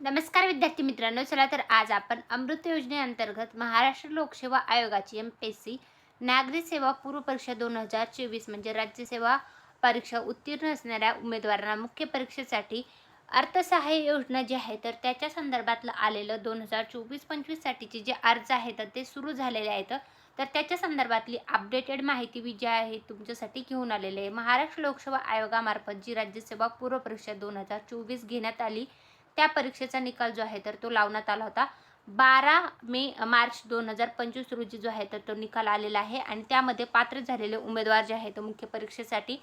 नमस्कार विद्यार्थी मित्रांनो चला तर आज आपण अमृत योजनेअंतर्गत महाराष्ट्र लोकसेवा आयोगाची एम पी एस सी नागरी सेवा पूर्व परीक्षा दोन हजार चोवीस म्हणजे राज्यसेवा परीक्षा उत्तीर्ण असणाऱ्या उमेदवारांना मुख्य परीक्षेसाठी अर्थसहाय्य योजना जी आहे तर त्याच्या संदर्भातलं आलेलं दोन हजार चोवीस पंचवीससाठीचे जे अर्ज आहेत ते सुरू झालेले आहेत. तर त्याच्या संदर्भातली अपडेटेड माहिती मी जी आहे तुमच्यासाठी घेऊन आलेली आहे. महाराष्ट्र लोकसेवा आयोगामार्फत जी राज्यसेवा पूर्व परीक्षा दोन हजार चोवीस घेण्यात आली त्या परीक्षेचा निकाल जो आहे तर तो लावण्यात आला होता. बारा मे मार्च दोन हजार पंचवीस रोजी जो आहे तर तो निकाल आलेला आहे आणि त्यामध्ये पात्र झालेले उमेदवार जे आहेत मुख्य परीक्षेसाठी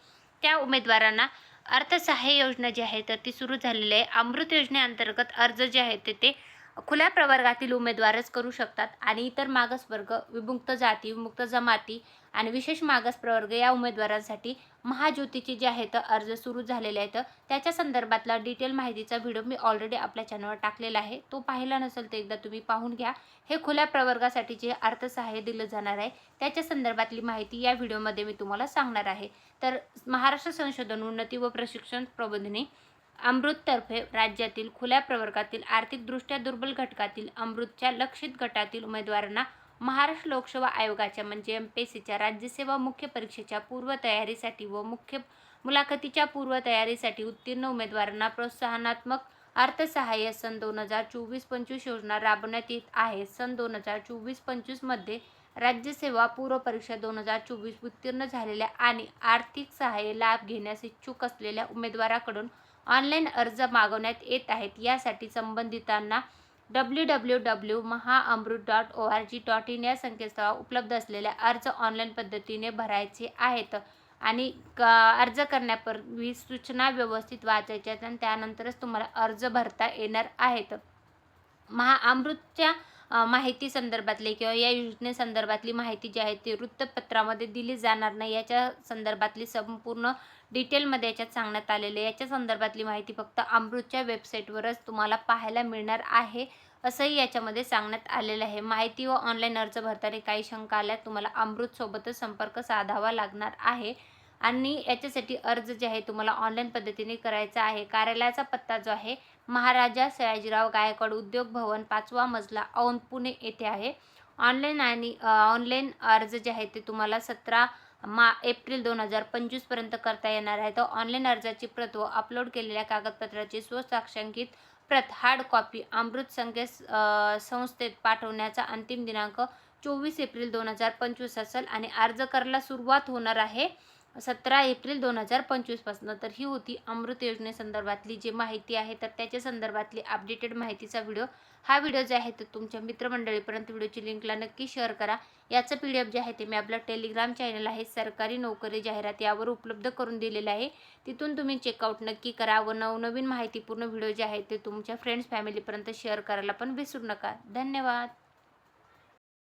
त्या उमेदवारांना अर्थसहाय्य योजना जी आहे तर ती सुरू झालेली आहे. अमृत योजनेअंतर्गत अर्ज जे आहेत ते ते खुल्या प्रवर्गातील उमेदवारच करू शकतात आणि इतर मागासवर्ग विमुक्त जाती विमुक्त जमाती आणि विशेष मागास प्रवर्ग या उमेदवारांसाठी महाज्योतीचे जे आहेत अर्ज सुरू झालेले आहेत. त्याच्या संदर्भातला डिटेल माहितीचा व्हिडिओ मी ऑलरेडी आपल्या चॅनलवर टाकलेला आहे. तो पाहिला नसेल तर एकदा तुम्ही पाहून घ्या. हे खुल्या प्रवर्गासाठी जे अर्थसहाय्य दिलं जाणार आहे त्याच्या संदर्भातली माहिती या व्हिडिओमध्ये मी तुम्हाला सांगणार आहे. तर महाराष्ट्र संशोधन उन्नती व प्रशिक्षण प्रबोधिनी अमृततर्फे राज्यातील खुल्या प्रवर्गातील आर्थिकदृष्ट्या दुर्बल घटकातील अमृतच्या लक्षित गटातील उमेदवारांना महाराष्ट्र लोकसेवा आयोगाच्या म्हणजे एम पी एस सीच्या राज्यसेवा मुख्य परीक्षेच्या पूर्वतयारीसाठी व मुख्य मुलाखतीच्या पूर्वतयारीसाठी उत्तीर्ण उमेदवारांना प्रोत्साहनात्मक अर्थसहाय्य सन दोन हजार चोवीस पंचवीस योजना राबवण्यात येत आहे. सन दोन हजार चोवीस पंचवीसमध्ये राज्यसेवा पूर्व परीक्षा दोन हजार चोवीस उत्तीर्ण झालेल्या आणि आर्थिक सहाय्य लाभ घेण्यास इच्छुक असलेल्या उमेदवाराकडून ऑनलाईन अर्ज मागवण्यात येत आहेत. यासाठी संबंधितांना W W W Mahaamrut dot O R G dot in या संकेतस्थळावर उपलब्ध असलेल्या अर्ज ऑनलाईन पद्धतीने भरायचे आहेत आणि क अर्ज करण्यापूर्वी सूचना व्यवस्थित वाचायच्या आहेत आणि त्यानंतरच तुम्हाला अर्ज भरता येणार आहेत. महाअमृतच्या माहिती संदर्भातली किंवा या योजनेसंदर्भातली माहिती जी आहे ती वृत्तपत्रामध्ये दिली जाणार नाही. याच्या संदर्भातली संपूर्ण डिटेलमध्ये याच्यात सांगण्यात आलेले याच्या संदर्भातली माहिती फक्त अमृतच्या वेबसाईटवरच तुम्हाला पाहायला मिळणार आहे असंही याच्यामध्ये सांगण्यात आलेलं आहे. माहिती व ऑनलाईन अर्ज भरताना काही शंका आल्या तुम्हाला अमृतसोबतच संपर्क साधावा लागणार आहे. आणि याच्यासाठी अर्ज जे आहे तुम्हाला ऑनलाईन पद्धतीने करायचा आहे. कार्यालयाचा पत्ता जो आहे महाराजा सयाजीराव गायकवाड उद्योग भवन पाचवा मजला औंध पुणे येथे आहे. ऑनलाईन आणि ऑनलाईन अर्ज जे आहे ते तुम्हाला सतरा मा एप्रिल दोन हजार पंचवीसपर्यंत करता येणार आहे. तर ऑनलाईन अर्जाची प्रत व अपलोड केलेल्या कागदपत्राची स्वसाक्षांकित प्रत हार्ड कॉपी अमृत संकेत संस्थेत पाठवण्याचा अंतिम दिनांक चोवीस एप्रिल दोन हजार पंचवीस असेल आणि अर्ज करायला सुरुवात होणार आहे. सतरा एप्रिल दोन हजार पंचवीसपासून तर ही होती अमृत योजनेसंदर्भातली जी माहिती आहे तर त्याच्या संदर्भातली अपडेटेड माहितीचा व्हिडिओ हा व्हिडिओ जे आहे तो तुमच्या मित्रमंडळीपर्यंत व्हिडिओची लिंकला नक्की शेअर करा. याचं पी डी एफ जे आहे ते मी आपलं टेलिग्राम चॅनल आहे सरकारी नोकरी जाहिरात यावर उपलब्ध करून दिलेलं आहे. तिथून तुम्ही चेकआउट नक्की करा व नवनवीन माहितीपूर्ण व्हिडिओ जे आहे ते तुमच्या फ्रेंड्स फॅमिलीपर्यंत शेअर करायला पण विसरू नका. धन्यवाद.